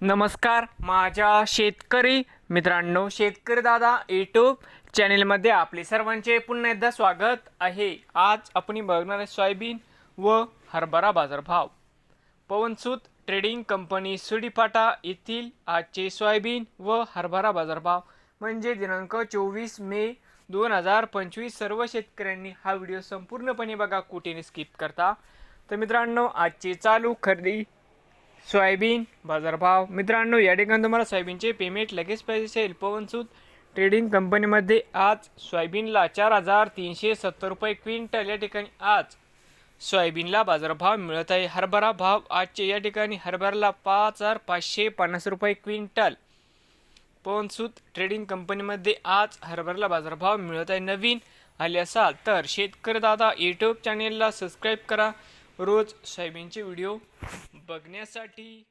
नमस्कार माझ्या शेतकरी मित्रांनो शेतकरी दादा यूट्यूब चॅनेलमध्ये आपले सर्वांचे पुन्हा एकदा स्वागत आहे. आज आपण बघणार आहे सोयाबीन व हरभरा बाजारभाव. पवनसूत ट्रेडिंग कंपनी सुडीपाटा येथील आजचे सोयाबीन व हरभरा बाजारभाव. म्हणजे दिनांक चोवीस मे दोन हजार पंचवीस सर्व शेतकऱ्यांनी हा व्हिडिओ संपूर्णपणे बघा कुठेने स्किप करता. तर मित्रांनो आजचे चालू खरेदी सोयाबीन बाजारभाव. मित्रांनो या ठिकाणी तुम्हाला सोयाबीनचे पेमेंट लगेच पाहिजे असेल पवनसूत ट्रेडिंग कंपनीमध्ये आज सोयाबीनला चार हजार तीनशे सत्तर रुपये क्विंटल या ठिकाणी आज सोयाबीनला बाजारभाव मिळत आहे. हरभरा भाव आजचे या ठिकाणी हरभऱ्याला पाच हजार पाचशे पन्नास रुपये क्विंटल पवनसूत ट्रेडिंग कंपनीमध्ये आज हरभऱ्याला बाजारभाव मिळत आहे. नवीन आले असाल तर शेतकरी दादा यूट्यूब चॅनेलला सबस्क्राईब करा. रोज सोयाबीनचे व्हिडिओ बघण्यासाठी